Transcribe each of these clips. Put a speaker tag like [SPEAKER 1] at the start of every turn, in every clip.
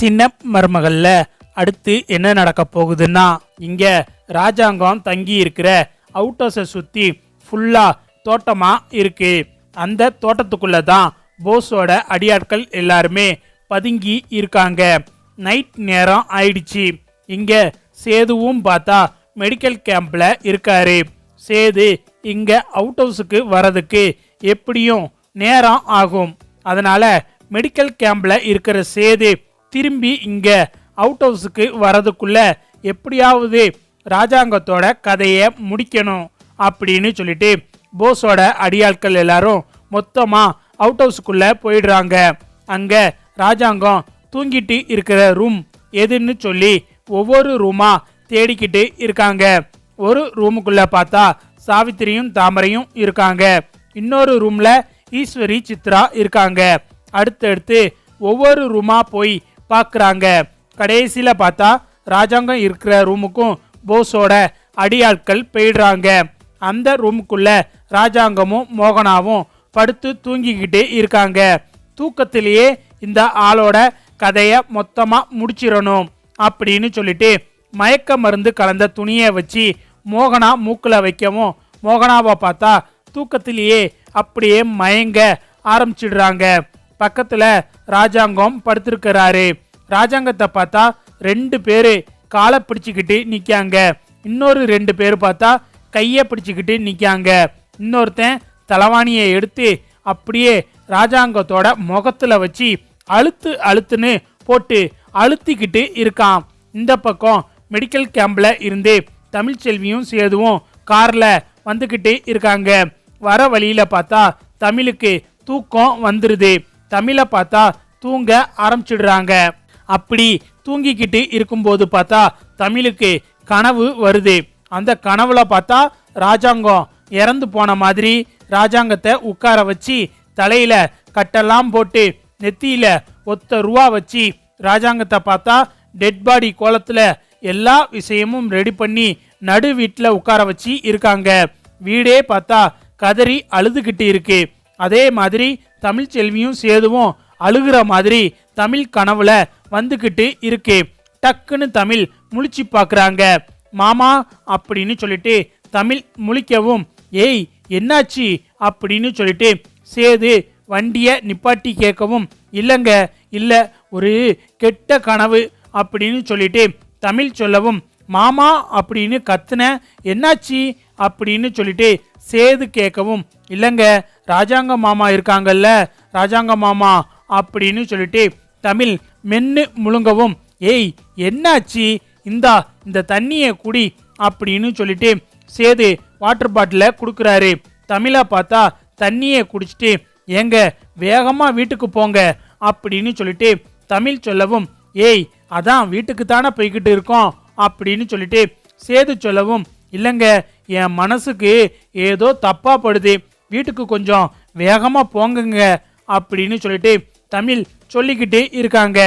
[SPEAKER 1] சின்ன மருமகள்ல அடுத்து என்ன நடக்க போகுதுன்னா இங்க ராஜாங்கம் தங்கி இருக்கிற அவுட் ஹவுஸை சுத்தி ஃபுல்லா தோட்டமா இருக்கு. அந்த தோட்டத்துக்குள்ள தான் போஸோட அடியாட்கள் எல்லாருமே பதுங்கி இருக்காங்க. நைட் நேரம் ஆயிடுச்சு. இங்க சேதுவும் பார்த்தா மெடிக்கல் கேம்ப்ல இருக்காரு. சேது இங்க அவுட் ஹவுஸுக்கு வரதுக்கு எப்படியும் நேரம் ஆகும். அதனால மெடிக்கல் கேம்ப்ல இருக்கிற சேது திரும்பி இங்க அவுட் ஹவுஸுக்கு வரதுக்குள்ள எப்படியாவது ராஜாங்கத்தோட கதையை முடிக்கணும் அப்படின்னு சொல்லிட்டு போஸோட அடியாட்கள் எல்லாரும் மொத்தமா அவுட் ஹவுஸுக்குள்ள போயிடுறாங்க. அங்க ராஜாங்கம் தூங்கிட்டு இருக்கிற ரூம் எதுன்னு சொல்லி ஒவ்வொரு ரூமா தேடிக்கிட்டு இருக்காங்க. ஒரு ரூமுக்குள்ள பார்த்தா சாவித்திரியும் தாமரையும் இருக்காங்க. இன்னொரு ரூம்ல ஈஸ்வரி சித்ரா இருக்காங்க. அடுத்தடுத்து ஒவ்வொரு ரூமா போய் பார்க்குறாங்க. கடைசியில் பார்த்தா ராஜாங்கம் இருக்கிற ரூமுக்கும் போஸோட அடியாட்கள் போயிடுறாங்க. அந்த ரூமுக்குள்ள ராஜாங்கமும் மோகனாவும் படுத்து தூங்கிக்கிட்டு இருக்காங்க. தூக்கத்திலேயே இந்த ஆளோட கதையை மொத்தமாக முடிச்சிடணும் அப்படின்னு சொல்லிட்டு மயக்க மருந்து கலந்த துணியை வச்சு மோகனா மூக்கில் வைக்கவும் மோகனாவை பார்த்தா தூக்கத்திலேயே அப்படியே மயங்க ஆரம்பிச்சிடுறாங்க. பக்கத்தில் ராஜாங்கம் படுத்திருக்கிறாரு. ராஜாங்கத்தை பார்த்தா ரெண்டு பேர் காலை பிடிச்சிக்கிட்டு நிற்காங்க இன்னொரு ரெண்டு பேர் பார்த்தா கையை பிடிச்சிக்கிட்டு நிற்காங்க இன்னொருத்தன் தலவாணியை எடுத்து அப்படியே ராஜாங்கத்தோட முகத்தில் வச்சு அழுத்து அழுத்துன்னு போட்டு அழுத்திக்கிட்டு இருக்கான். இந்த பக்கம் மெடிக்கல் கேம்பில் இருந்து தமிழ்ச்செல்வியும் சேதுவும் காரில் வந்துக்கிட்டு இருக்காங்க. வர வழியில் பார்த்தா தமிழுக்கு தூக்கம் வந்துடுது தமிழை பார்த்தா தூங்க ஆரம்பிச்சிடுறாங்க. அப்படி தூங்கிக்கிட்டு இருக்கும்போது பார்த்தா தமிழுக்கு கனவு வருது. அந்த கனவுல பார்த்தா ராஜாங்கம் இறந்து போன மாதிரி ராஜாங்கத்தை உட்கார வச்சு தலையில கட்டெல்லாம் போட்டு நெத்தியில ஒத்த ரூபா வச்சு ராஜாங்கத்தை பார்த்தா டெட் பாடி கோலத்துல எல்லா விஷயமும் ரெடி பண்ணி நடு வீட்டில் உட்கார வச்சு இருக்காங்க. வீடே பார்த்தா கதறி அழுதுகிட்டு இருக்கு. அதே மாதிரி தமிழ்ச்செல்வியும் சேதுவும் அழுகிற மாதிரி தமிழ் கனவுல வந்துக்கிட்டு இருக்கு. டக்குன்னு தமிழ் முழிச்சு பார்க்குறாங்க மாமா அப்படின்னு சொல்லிட்டு தமிழ் முழிக்கவும் ஏய் என்னாச்சு? அப்படின்னு சொல்லிட்டு சேது வண்டியை நிப்பாட்டி கேட்கவும் இல்லைங்க இல்லை ஒரு கெட்ட கனவு அப்படின்னு சொல்லிட்டு தமிழ் சொல்லவும் மாமா அப்படின்னு கத்துன என்னாச்சு? அப்படின்னு சொல்லிட்டு சேது கேட்கவும் இல்லைங்க ராஜாங்க மாமா இருக்காங்கல்ல ராஜாங்க மாமா அப்படின்னு சொல்லிட்டு தமிழ் மென்னு முழுங்கவும் ஏய் என்னாச்சு? இந்தா இந்த தண்ணியை குடி அப்படின்னு சொல்லிட்டு சேது வாட்டர் பாட்டிலை கொடுக்குறாரு. தமிழை பார்த்தா தண்ணியை குடிச்சிட்டு ஏங்க வேகமாக வீட்டுக்கு போங்க அப்படின்னு சொல்லிட்டு தமிழ் சொல்லவும் ஏய் அதான் வீட்டுக்கு தானே போய்கிட்டு இருக்கோம் அப்படின்னு சொல்லிட்டு சேது சொல்லவும் இல்லைங்க என் மனசுக்கு ஏதோ தப்பாக படுது. வீட்டுக்கு கொஞ்சம் வேகமாக போங்குங்க அப்படின்னு சொல்லிட்டு தமிழ் சொல்லிக்கிட்டு இருக்காங்க.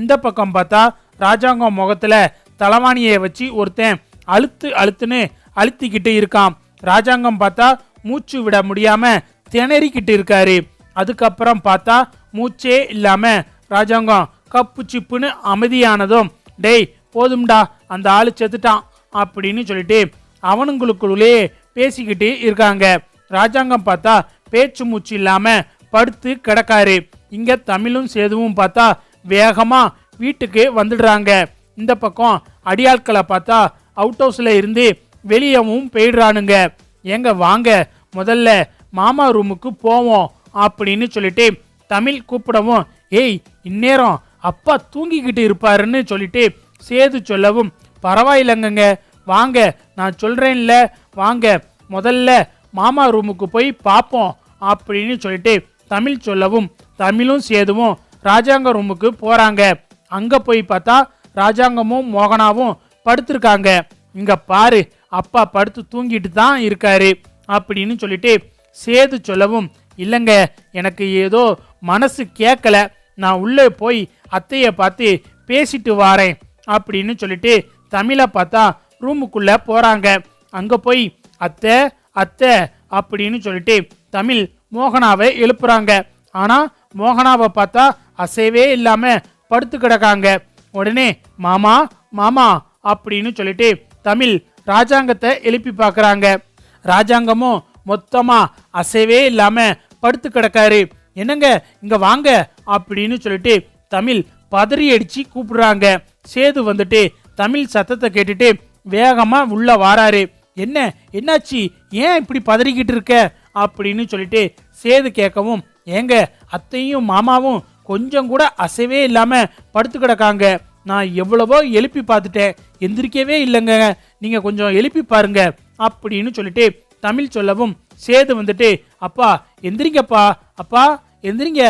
[SPEAKER 1] இந்த பக்கம் பார்த்தா ராஜாங்கம் முகத்தில் தலவாணியை வச்சு ஒருத்தன் அழுத்து அழுத்துன்னு அழுத்திக்கிட்டு இருக்கான். ராஜாங்கம் பார்த்தா மூச்சு விட முடியாமல் திணறிக்கிட்டு இருக்காரு. அதுக்கப்புறம் பார்த்தா மூச்சே இல்லாமல் ராஜாங்கம் கப்பு சிப்புன்னு அமைதியானதும் டேய் போதும்டா அந்த ஆள் செத்துட்டான் அப்படின்னு சொல்லிட்டு அவனுங்களுக்குள்ளே பேசிக்கிட்டு இருக்காங்க. ராஜாங்கம் பார்த்தா பேச்சு மூச்சு இல்லாமல் படுத்து கிடக்காரு. இங்கே தமிழும் சேதுவும் பார்த்தா வேகமாக வீட்டுக்கு வந்துடுறாங்க. இந்த பக்கம் அடியாட்களை பார்த்தா அவுட் ஹவுஸில் இருந்து வெளியவும் போயிடுறானுங்க. ஏங்க வாங்க முதல்ல மாமா ரூமுக்கு போவோம் அப்படின்னு சொல்லிட்டு தமிழ் கூப்பிடவும் ஏய் இந்நேரம் அப்பா தூங்கிக்கிட்டு இருப்பாருன்னு சொல்லிட்டு சேது சொல்லவும் பரவாயில்லைங்கங்க வாங்க நான் சொல்கிறேன்ல வாங்க முதல்ல மாமா ரூமுக்கு போய் பார்ப்போம் அப்படின்னு சொல்லிட்டு தமிழ் சொல்லவும் தமிழும் சேதுவும் ராஜாங்க ரூமுக்கு போகிறாங்க அங்கே போய் பார்த்தா ராஜாங்கமும் மோகனாவும் படுத்திருக்காங்க. இங்கே பாரு அப்பா படுத்து தூங்கிட்டு தான் இருக்காரு அப்படின்னு சொல்லிட்டு சேது சொல்லவும் இல்லைங்க எனக்கு ஏதோ மனசு கேட்கல நான் உள்ளே போய் அத்தையை பார்த்து பேசிட்டு வாரேன் அப்படின்னு சொல்லிட்டு தமிழை பார்த்தா ரூமுக்குள்ளே போகிறாங்க அங்கே போய் அத்தை அத்தை அப்படின்னு சொல்லிட்டு தமிழ் மோகனாவை எழுப்புறாங்க. ஆனால் மோகனாவை பார்த்தா அசைவே இல்லாம படுத்து கிடக்காங்க. உடனே மாமா மாமா அப்படின்னு சொல்லிட்டு தமிழ் ராஜாங்கத்தை எழுப்பி பார்க்குறாங்க. ராஜாங்கமும் மொத்தமாக அசைவே இல்லாமல் படுத்து கிடக்காரு. என்னங்க இங்கே வாங்க அப்படின்னு சொல்லிட்டு தமிழ் பதறி அடித்து கூப்பிடுறாங்க. சேது வந்துட்டு தமிழ் சத்தத்தை கேட்டுட்டு வேகமாக உள்ளே வாராரு. என்ன என்னாச்சு? ஏன் இப்படி பதறிக்கிட்டு இருக்க? அப்படின்னு சொல்லிட்டு சேது கேட்கவும் ஏங்க அத்தையும் மாமாவும் கொஞ்சம் கூட அசைவே இல்லாமல் படுத்து கிடக்காங்க. நான் எவ்வளவோ எழுப்பி பார்த்துட்டேன். எந்திரிக்கவே இல்லைங்க. நீங்கள் கொஞ்சம் எழுப்பி பாருங்க அப்படின்னு சொல்லிட்டு தமிழ் சொல்லவும் சேது வந்துட்டு அப்பா எந்திரிங்கப்பா அப்பா எந்திரிங்க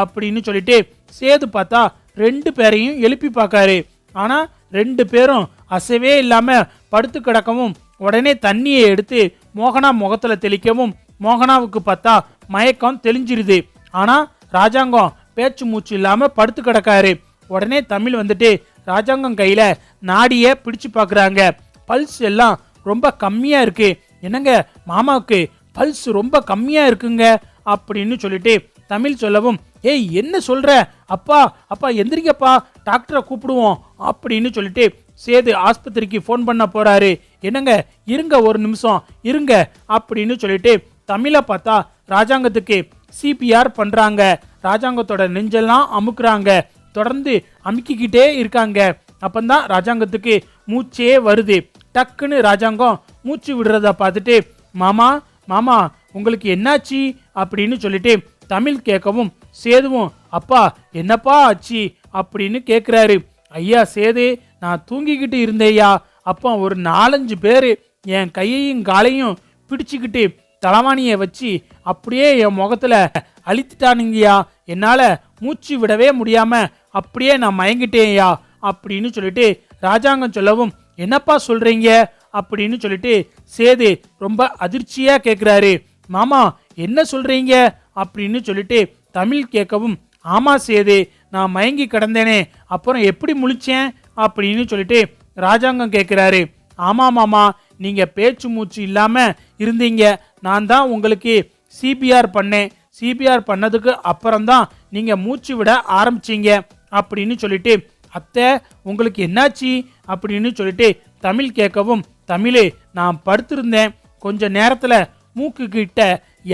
[SPEAKER 1] அப்படின்னு சொல்லிட்டு சேது பார்த்தா ரெண்டு பேரையும் எழுப்பி பார்க்காரு. ஆனால் ரெண்டு பேரும் அசைவே இல்லாமல் படுத்து கிடக்கவும் உடனே தண்ணியை எடுத்து மோகனா முகத்தில் தெளிக்கவும் மோகனாவுக்கு பார்த்தா மயக்கம் தெளிஞ்சிருது. ஆனா ராஜாங்கம் பேச்சு மூச்சு இல்லாம படுத்து கிடக்காரு. உடனே தமிழ் வந்துட்டு ராஜாங்கம் கையில நாடிய பிடிச்சு பார்க்குறாங்க பல்ஸ் எல்லாம் ரொம்ப கம்மியா இருக்கு. என்னங்க மாமாவுக்கு பல்ஸ் ரொம்ப கம்மியா இருக்குங்க? அப்படின்னு சொல்லிட்டு தமிழ் சொல்லவும் ஏய் என்ன சொல்ற? அப்பா அப்பா எந்திரிங்கப்பா டாக்டரை கூப்பிடுவோம் அப்படின்னு சொல்லிட்டு சேது ஆஸ்பத்திரிக்கு ஃபோன் பண்ண போறாரு. என்னங்க இருங்க ஒரு நிமிஷம் இருங்க அப்படின்னு சொல்லிட்டு தமிழை பார்த்தா ராஜாங்கத்துக்கு சிபிஆர் பண்றாங்க. ராஜாங்கத்தோட நெஞ்செல்லாம் அமுக்குறாங்க. தொடர்ந்து அமுக்கிக்கிட்டே இருக்காங்க. அப்பந்தான் ராஜாங்கத்துக்கு மூச்சே வருது. டக்குன்னு ராஜாங்கம் மூச்சு விடுறத பார்த்துட்டு மாமா மாமா உங்களுக்கு என்னாச்சு? அப்படின்னு சொல்லிட்டு தமிழ் கேட்கவும் சேதுவும் அப்பா என்னப்பா ஆச்சு? அப்படின்னு கேட்குறாரு ஐயா சேது நான் தூங்கிக்கிட்டு இருந்தேயா அப்போ ஒரு நாலஞ்சு பேர் என் கையையும் காலையும் பிடிச்சிக்கிட்டு தலவாணியை வச்சு அப்படியே என் முகத்தில் அழித்துட்டானுங்கய்யா. என்னால் மூச்சு விடவே முடியாமல் அப்படியே நான் மயங்கிட்டேன்யா. அப்படின்னு சொல்லிட்டு ராஜாங்கம் சொல்லவும் என்னப்பா சொல்கிறீங்க அப்படின்னு சொல்லிட்டு சேது ரொம்ப அதிர்ச்சியாக கேட்குறாரு மாமா என்ன சொல்கிறீங்க அப்படின்னு சொல்லிட்டு தமிழ் கேட்கவும் ஆமாம் சேது நான் மயங்கி கிடந்தேனே அப்புறம் எப்படி முழிச்சேன்? அப்படின்னு சொல்லிட்டு ராஜாங்கம் கேட்குறாரு ஆமாம் மாமா நீங்கள் பேச்சு மூச்சு இல்லாமல் இருந்தீங்க. நான் தான் உங்களுக்கு சிபிஆர் பண்ணேன். சிபிஆர் பண்ணதுக்கு அப்புறம்தான் நீங்கள் மூச்சு விட ஆரம்பிச்சீங்க. அப்படின்னு சொல்லிட்டு அத்தை உங்களுக்கு என்னாச்சு? அப்படின்னு சொல்லிட்டு தமிழ் கேட்கவும் தமிழே நான் படுத்திருந்தேன். கொஞ்ச நேரத்தில் மூக்கு கிட்ட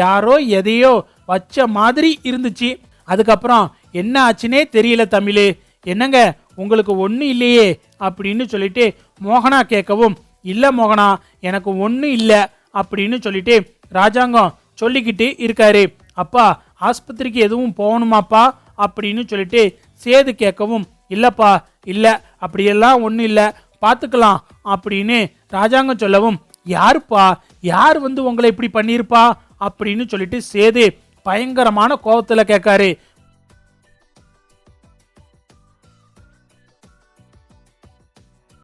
[SPEAKER 1] யாரோ எதையோ வச்ச மாதிரி இருந்துச்சு. அதுக்கப்புறம் என்ன ஆச்சுனே தெரியல தமிழ். என்னங்க உங்களுக்கு ஒன்றும் இல்லையே? அப்படின்னு சொல்லிட்டு மோகனா கேட்கவும் இல்லை மோகனா எனக்கு ஒன்றும் இல்லை அப்படின்னு சொல்லிட்டு ராஜாங்கம் சொல்லிக்கிட்டு இருக்காரு. அப்பா ஆஸ்பத்திரிக்கு எதுவும் போகணுமாப்பா? அப்படின்னு சொல்லிட்டு சேது கேட்கவும் இல்லைப்பா இல்லை அப்படியெல்லாம் ஒன்றும் இல்லை பார்த்துக்கலாம் அப்படின்னு ராஜாங்கம் சொல்லவும் யாருப்பா? யார் வந்து உங்களை இப்படி பண்ணியிருப்பா? அப்படின்னு சொல்லிட்டு சேது பயங்கரமான கோபத்தில் கேட்காரு.